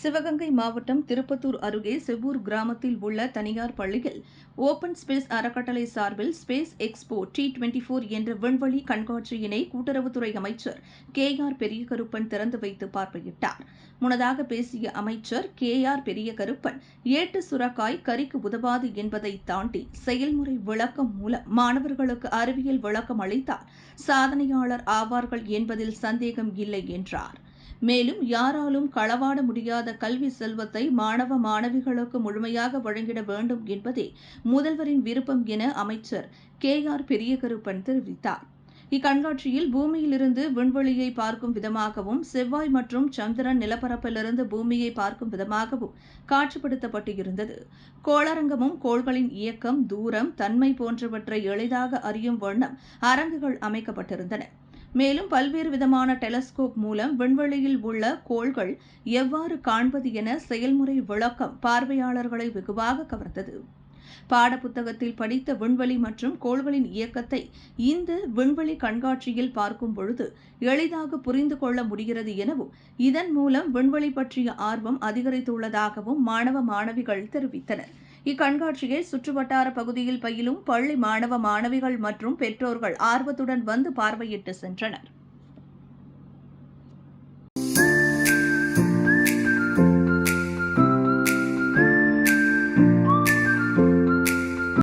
சிவகங்கை மாவட்டம் திருப்பத்தூர் அருகே செவ்வூர் கிராமத்தில் உள்ள தனியார் பள்ளியில் ஓபன் ஸ்பேஸ் அறக்கட்டளை சார்பில் space expo T twenty four என்ற விண்வெளி கண்காட்சியினை கூட்டுறவுத்துறை அமைச்சர் கே ஆர் பெரியகருப்பன் திறந்து வைத்து பார்வையிட்டார். முன்னதாக பேசிய அமைச்சர் கே ஆர் பெரியகருப்பன் ஏட்டு சுரக்காய் கறிக்கு உதவாது என்பதை தாண்டி செயல்முறை விளக்கம் மூலம் மாணவர்களுக்கு அறிவியல் விளக்கம் அளித்தால் சாதனையாளர் ஆவார்கள் என்பதில் சந்தேகம் இல்லை என்றார். மேலும் யாராலும் களவாட முடியாத கல்வி செல்வத்தை மாணவ மாணவிகளுக்கு முழுமையாக வழங்கிட வேண்டும் என்பதே முதல்வரின் விருப்பம் என அமைச்சர் கே ஆர் பெரியகருப்பன் தெரிவித்தார். இக்கண்காட்சியில் பூமியிலிருந்து விண்வெளியை பார்க்கும் விதமாகவும் செவ்வாய் மற்றும் சந்திரன் நிலப்பரப்பிலிருந்து பூமியை பார்க்கும் விதமாகவும் காட்சிப்படுத்தப்பட்டு இருந்தது கோளரங்கமும் கோள்களின் இயக்கம் தூரம் தன்மை போன்றவற்றை எளிதாக அறியும் வண்ணம் அரங்குகள் அமைக்கப்பட்டிருந்தன. மேலும் பல்வேறு விதமான டெலஸ்கோப் மூலம் விண்வெளியில் உள்ள கோள்கள் எவ்வாறு காண்பது என செயல்முறை விளக்கம் பார்வையாளர்களை வெகுவாக கவர்ந்தது. பாடப்புத்தகத்தில் படித்த விண்வெளி மற்றும் கோள்களின் இயக்கத்தை இந்த விண்வெளி கண்காட்சியில் பார்க்கும் பொழுது எளிதாக புரிந்து கொள்ள முடிகிறது எனவும் இதன் மூலம் விண்வெளி பற்றிய ஆர்வம் அதிகரித்துள்ளதாகவும் மாணவ மாணவிகள் தெரிவித்தனர். இக்கண்காட்சியை சுற்றுவட்டார பகுதியில் பயிலும் பள்ளி மாணவ மாணவிகள் மற்றும் பெற்றோர்கள் ஆர்வத்துடன் வந்து பார்வையிட்டு சென்றனர்.